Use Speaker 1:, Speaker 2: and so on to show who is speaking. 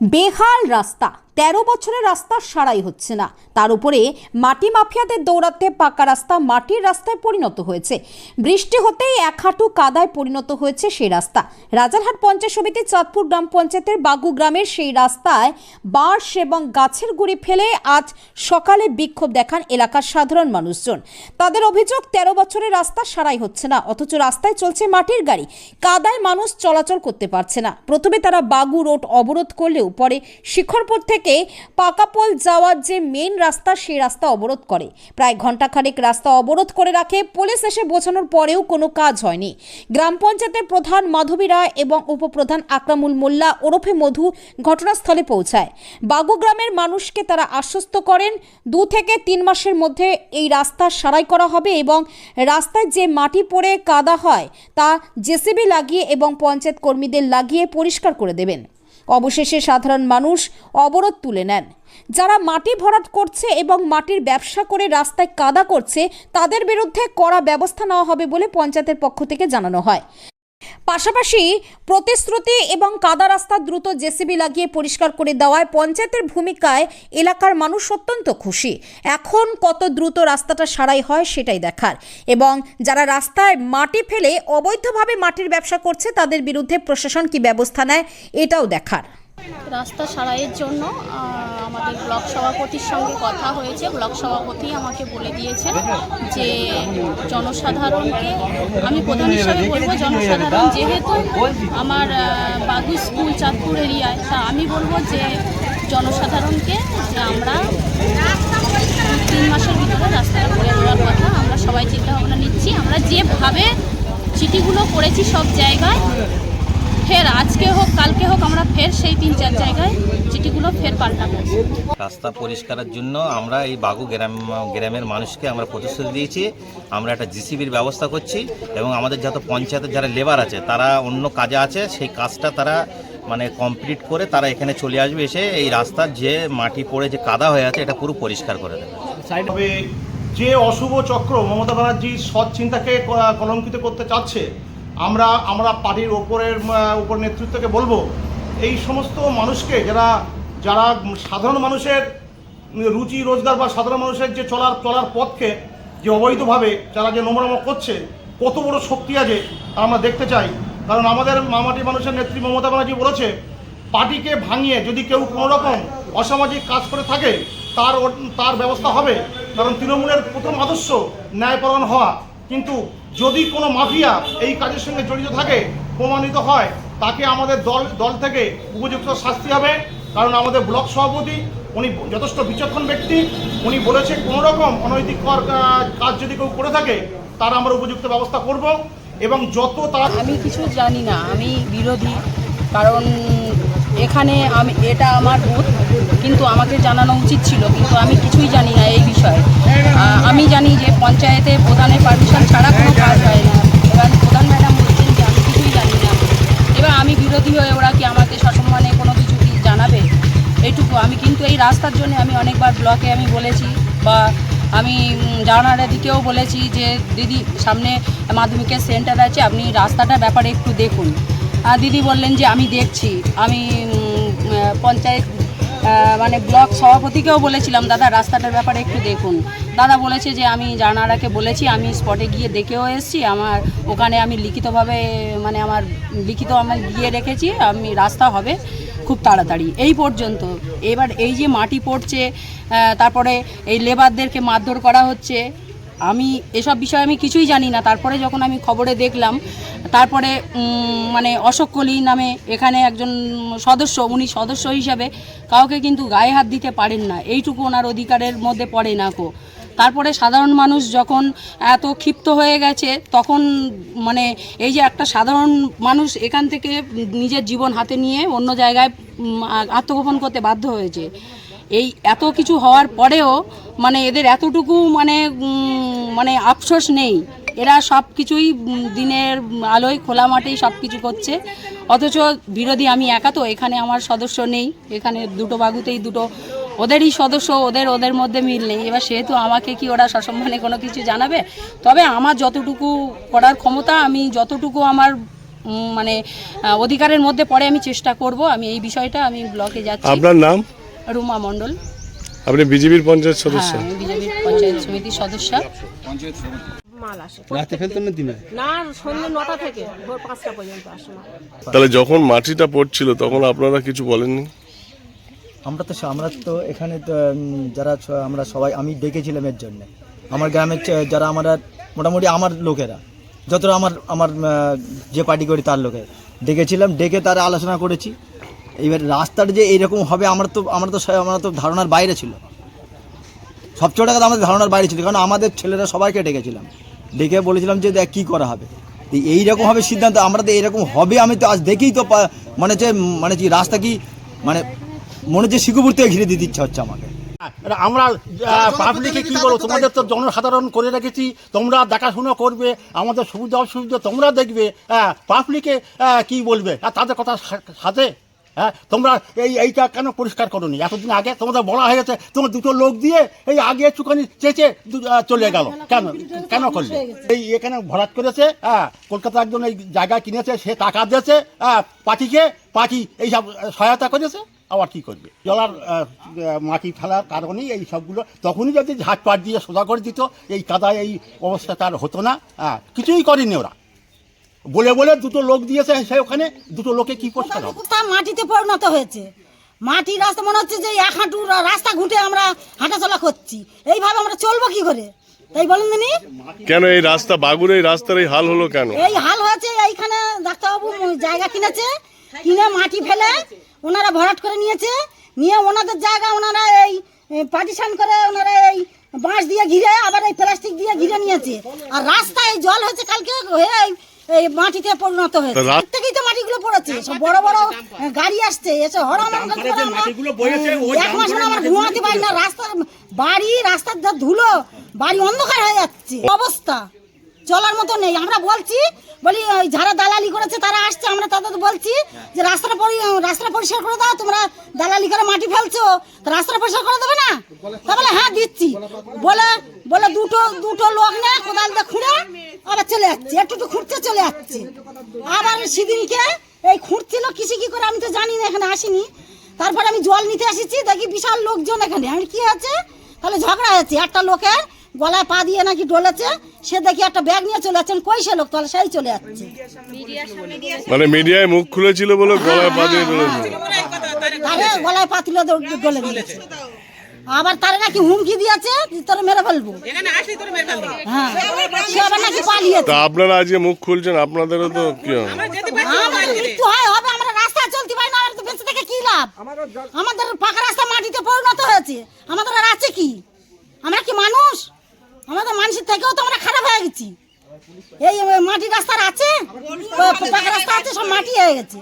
Speaker 1: বেহাল রাস্তা তেরো বছরের রাস্তা সারাই হচ্ছে না। তার উপরে মাটি মাফিয়াদের দৌড়াতে পাকা রাস্তা মাটির রাস্তায় পরিণত হয়েছে। বৃষ্টি হতেই এক হাঁটু কাদায় পরিণত হয়েছে সেই রাস্তা। রাজারহাট পঞ্চায়েত সমিতি চাঁদপুর গ্রাম পঞ্চায়েতের বাগু গ্রামের সেই রাস্তায় বাঁশ এবং গাছের গুঁড়ি ফেলে আজ সকালে বিক্ষোভ দেখান এলাকার সাধারণ মানুষজন। তাদের অভিযোগ, তেরো বছরের রাস্তা সারাই হচ্ছে না, অথচ রাস্তায় চলছে মাটির গাড়ি। কাদায় মানুষ চলাচল করতে পারছে না। প্রথমে তারা বাগু রোড অবরোধ করলেও পরে শিখরপুর থেকে পাকাপোল যাওয়ার যে মেন রাস্তা, সেই রাস্তা অবরোধ করে। প্রায় ঘন্টাখানেক রাস্তা অবরোধ করে রাখে। পুলিশ এসে বোঝানোর পরেও কোনো কাজ হয়নি। গ্রাম পঞ্চায়েতের প্রধান মাধবী রায় এবং উপপ্রধান আকরামুল মোল্লা ওরফে মধু ঘটনাস্থলে পৌঁছায়। বাগু গ্রামের মানুষকে তারা আশ্বস্ত করেন, দু থেকে তিন মাসের মধ্যে এই রাস্তা সারাই করা হবে এবং রাস্তায় যে মাটি পড়ে কাদা হয়, তা জেসিবি লাগিয়ে এবং পঞ্চায়েত কর্মীদের লাগিয়ে পরিষ্কার করে দেবেন। অবশেষে সাধারণ মানুষ অবরোধ তুলে নেন। যারা মাটি ভরাট করছে এবং মাটির ব্যবসা করে রাস্তায় কাদা করছে, তাদের বিরুদ্ধে কড়া ব্যবস্থা নেওয়া হবে বলে পঞ্চায়েতের পক্ষ থেকে জানানো হয়। পাশাপাশি প্রতিশ্রুতি এবং কাদা রাস্তা দ্রুত জেসিবি লাগিয়ে পরিষ্কার করে দেওয়ায় পঞ্চায়েতের ভূমিকায় এলাকার মানুষ অত্যন্ত খুশি। এখন কত দ্রুত রাস্তাটা সারাই হয় সেটাই দেখার। এবং যারা রাস্তায় মাটি ফেলে অবৈধভাবে মাটির ব্যবসা করছে তাদের বিরুদ্ধে প্রশাসন কি ব্যবস্থা নেয় এটাও দেখার।
Speaker 2: রাস্তা সারাইয়ের জন্য আমাদের ব্লক সভাপতির সঙ্গে কথা হয়েছে। ব্লক সভাপতি আমাকে বলে দিয়েছেন যে জনসাধারণকে, আমি প্রধান হিসাবে বলব জনসাধারণ যেহেতু আমার বাগু স্কুল চাঁদপুর এরিয়ায়, তা আমি বলব যে জনসাধারণকে যে আমরা তিন মাসের ভিতরে রাস্তাটা করে দেওয়ার কথা, আমরা সবাই চিন্তা ভাবনা নিচ্ছি। আমরা যেভাবে চিঠিগুলো করেছি সব জায়গায় ফের আজকে হোক কালকে হোক আমরা ফের সেই তিন চার জায়গায় চিঠিগুলো ফের পাল্টাবো।
Speaker 3: রাস্তা পরিষ্কারের জন্য আমরা এই বাগু গ্রাম গ্রামের মানুষকে আমরা প্রতিশ্রুতি দিয়েছি। আমরা একটা জিসিবির ব্যবস্থা করছি এবং আমাদের যত পঞ্চায়েতের যারা লেবার আছে তারা অন্য কাজে আছে সেই কাজটা তারা মানে কমপ্লিট করে তারা এখানে চলে আসবে এসে এই রাস্তার যে মাটি পড়ে যে কাদা হয়ে আছে এটা পুরো পরিষ্কার করে দেবে।
Speaker 4: যে অশুভ চক্র মমতা ব্যানার্জির সৎ চিন্তাকে কলঙ্কিত করতে চাচ্ছে আমরা আমরা পার্টির ওপরের উপর নেতৃত্বকে বলব, এই সমস্ত মানুষকে যারা যারা সাধারণ মানুষের রুচি, রোজগার বা সাধারণ মানুষের যে চলার চলার পথকে যে অবৈধভাবে যারা যে নোংরামো করছে, কত বড় শক্তি আছে তা আমরা দেখতে চাই। কারণ আমাদের মামাটি মানুষের নেত্রী মমতা ব্যানার্জি বলেছে, পার্টিকে ভাঙিয়ে যদি কেউ কোনো রকম অসামাজিক কাজ করে থাকে, তার তার ব্যবস্থা হবে। কারণ তৃণমূলের প্রথম আদর্শ ন্যায়পরায়ণ হওয়া। কিন্তু যদি কোনো মাফিয়া এই কাজের সঙ্গে জড়িত থাকে, প্রমাণিত হয়, তাকে আমাদের দল দল থেকে উপযুক্ত শাস্তি হবে। কারণ আমাদের ব্লক সভাপতি, উনি যথেষ্ট বিচক্ষণ ব্যক্তি। উনি বলেছে কোনো রকম অনৈতিক কাজ যদি কেউ করে থাকে, তার আমরা উপযুক্ত ব্যবস্থা করব এবং যত তার
Speaker 5: আমি কিছু জানি না, আমি বিরোধী। কারণ এখানে আমি, এটা আমার বুথ, কিন্তু আমাকে জানানো উচিত ছিল, কিন্তু আমি কিছুই জানি না এই বিষয়ে। আমি জানি যে পঞ্চায়েতে প্রধানের পারমিশন ছাড়া কোনো রাস্তার জন্য আমি অনেকবার ব্লকে আমি বলেছি বা আমি জানার দিকেও বলেছি যে, দিদি, সামনে মাধ্যমিকের সেন্টার আছে, আপনি রাস্তাটার ব্যাপারে একটু দেখুন। আর দিদি বললেন যে, আমি দেখছি। আমি পঞ্চায়েত মানে ব্লক সভাপতিকেও বলেছিলাম, দাদা, রাস্তাটার ব্যাপারে একটু দেখুন। দাদা বলেছে যে, আমি জানারাকে বলেছি, আমি স্পটে গিয়ে দেখেও এসেছি। আমার ওখানে আমি লিখিতভাবে মানে আমার লিখিত আমি গিয়ে রেখেছি, আমি রাস্তা হবে। খুব তাড়াতাড়ি। এই পর্যন্ত। এবার এই যে মাটি পড়ছে তারপরে এই লেবারদেরকে মারধর করা হচ্ছে, আমি এসব বিষয়ে আমি কিছুই জানি না। তারপরে যখন আমি খবরে দেখলাম, তারপরে মানে অশোক কলি নামে এখানে একজন সদস্য, উনি সদস্য হিসাবে কাউকে কিন্তু গায়ে হাত দিতে পারেন না। এইটুকু ওনার অধিকারের মধ্যে পড়ে না কো। তারপরে সাধারণ মানুষ যখন এত ক্ষিপ্ত হয়ে গেছে, তখন মানে এই যে একটা সাধারণ মানুষ এখান থেকে নিজের জীবন হাতে নিয়ে অন্য জায়গায় আত্মগোপন করতে বাধ্য হয়েছে। এই এত কিছু হওয়ার পরেও মানে এদের এতটুকু মানে মানে আফসোস নেই। এরা সব কিছুই দিনের আলোয় খোলা মাঠেই সব কিছু করছে। অথচ বিরোধী আমি একা তো, এখানে আমার সদস্য নেই। এখানে দুটো বাগুতেই দুটো ওদেরই সদস্য ওদের ওদের মধ্যে মিল নেই। এবার সেহেতু আমাকে কি ওরা সসম্মানে কোনো কিছু জানাবে? তবে আমার যতটুকু করার ক্ষমতা আমি যতটুকু আমার মানে অধিকারের মধ্যে পড়ে আমি চেষ্টা করব। আমি এই বিষয়টা আমি ব্লকে যাচ্ছি।
Speaker 6: আপনার নাম?
Speaker 5: রুমা মণ্ডল।
Speaker 6: আপনি বিজেপির পঞ্চায়েত সদস্য?
Speaker 5: হ্যাঁ বিজেপির পঞ্চায়েত সমিতির সদস্য।
Speaker 7: রাতে ফেলতেন না দিনে?
Speaker 8: না সন্ধ্যে নটা থেকে ভোর পাঁচটা পর্যন্ত আসে
Speaker 6: তাহলে যখন মাটিটা পড়ছিল তখন আপনারা কিছু বলেননি?
Speaker 7: আমরা তো আমরা তো এখানে তো, যারা আমরা সবাই আমি ডেকেছিলাম এর জন্যে। আমার গ্রামের যারা আমরা মোটামুটি আমার লোকেরা যতটা আমার আমার যে পার্টি করি তার লোকের। ডেকেছিলাম ডেকে তারা আলোচনা করেছি। এবার রাস্তাটা যে এইরকম হবে আমার তো আমরা তো আমরা তো ধারণার বাইরে ছিল। সবচেয়ে কথা আমাদের ধারণার বাইরে ছিল কারণ আমাদের ছেলেরা সবাইকে ডেকেছিলাম। ডেকে বলেছিলাম যে দেখ কী করা হবে? তো এইরকমভাবে সিদ্ধান্ত আমরা তো এরকম হবে আমি তো আজ দেখেই তো মানে যে মানে কি রাস্তা কি মানে মনে হচ্ছে শিকুপুর থেকে ঘিরে দিতে ইচ্ছা হচ্ছে আমাকে।
Speaker 9: আমরা পাবলিকে কি বলব? তোমাদের তো জনসাধারণ করে রেখেছি, তোমরা দেখাশোনা করবে, আমাদের সুবিধা অসুবিধা তোমরা দেখবে হ্যাঁ পাবলিকে কি বলবে? আর তাদের কথা সাথে হ্যাঁ তোমরা এই, এইটা কেন পরিষ্কার করোনি? এতদিন আগে তোমাদের বলা হয়ে গেছে, তোমার দুটো লোক দিয়ে এই আগে একটুখানি চেঁচে চলে গেল। কেন কেন করলে? এই এখানে ভরাট করেছে হ্যাঁ কলকাতা একজন এই জায়গা কিনেছে, সে টাকা দিয়েছে হ্যাঁ পার্টিকে, পার্টি এইসব, সহায়তা করেছে। আবার কি করবে? জলার মাটি ফেলার কারণেই এই সবগুলো তখনই যদি ঝাঁট পাট দিয়ে সোজা করে দিত এই কাদায় এই অবস্থা তার হতো না। হ্যাঁ কিছুই করেনি ওরা। বলে বলে দুটো লোক দিয়েছে সে ওখানে দুটো লোকে কি হবে
Speaker 10: মাটিতে পরিণত হয়েছে। মাটির রাস্তা মনে হচ্ছে যে এক হাঁটু রাস্তা ঘুঁটে আমরা হাঁটাচলা করছি। এইভাবে আমরা চলবো কি করে? তাই বলেন দিনি
Speaker 6: কেন এই রাস্তা বাগুর এই রাস্তার এই হাল হলো কেন?
Speaker 10: এই হাল হয়েছে এইখানে ডাক্তারবাবু জায়গা কিনেছে কিনে মাটি ফেলে ওনারা ভরাট করে নিয়েছে নিয়ে ওনাদের জায়গা ওনারা এই পার্টিশন করে ওনারা এই বাঁশ দিয়ে ঘিরে আবার এই প্লাস্টিক দিয়ে ঘিরে নিয়েছে। আর রাস্তায় জল হয়েছে কালকে হয়ে এই- এই মাটিতে পরিণত হয়েছে।
Speaker 6: তা রা-
Speaker 10: রাত থেকেই তো মাটিগুলো পড়েছে। সব বড় বড় গাড়ি আসছে এসে করে এক মাস আমরা ঘুমাতে পারি না রাস্তা বাড়ি রাস্তার যা ধুলো বাড়ি অন্ধকার হয়ে যাচ্ছে। অবস্থা। চলার মতো নেই। আমরা বলছি, বলি ওই যারা দালালি করেছে তারা আসছে। আমরা তাদের বলছি যে, রাস্তাটা পরি রাস্তা পরিষ্কার করে দাও, তোমরা দালালি করে মাটি ফেলছো। রাস্তা পরিষ্কার করে দেবে না? তা বলে হ্যাঁ দিচ্ছি। বলে বলে, দুটো দুটো লোক না, কোদাল দিয়ে খুঁড়ে আবার চলে যাচ্ছে একটু একটু খুঁড়তে চলে যাচ্ছে আবার সেদিনকে এই খুঁড়ছিল কিসে কি করে আমি তো জানি না, এখানে আসিনি। তারপরে আমি জল নিতে এসেছি, দেখি বিশাল লোকজন এখানে। আমি, কি আছে তাহলে ঝগড়া হয়েছে। একটা লোকের গলায় পা দিয়ে নাকি ডলেছে সে দেখি একটা ব্যাগ নিয়ে চলে যাচ্ছেন কই সে লোক? তাহলে সেই চলে যাচ্ছে।
Speaker 6: মানে মিডিয়ায় মুখ খুলেছিল বলে গলায় পা দিয়ে চলেছে
Speaker 10: তারে গলায় পা তুলে দ- ডলে দিয়েছে। আবার তারে নাকি হুমকি দিয়েছে তোরে মেরে ফেলব। হ্যাঁ সে আবার নাকি পালিয়েছে।
Speaker 6: তা আপনারা আজকে মুখ খুলছেন আপনাদেরও তো কি হবে?
Speaker 10: আমার মৃত্যু হয় হবে আমরা রাস্তায় চলতে পারি না আমার তো বেঁচে থেকে কি লাভ? আমাদের পাকা রাস্তা মাটিতে পরিণত হয়েছে। আমাদের আর আছে কি? আমরা কি মানুষ? আমাদের মানুষের থেকেও তো আমরা খারাপ হয়ে গেছি। এই মাটির রাস্তার আছে পাকা রাস্তা আছে সব মাটি হয়ে গেছে।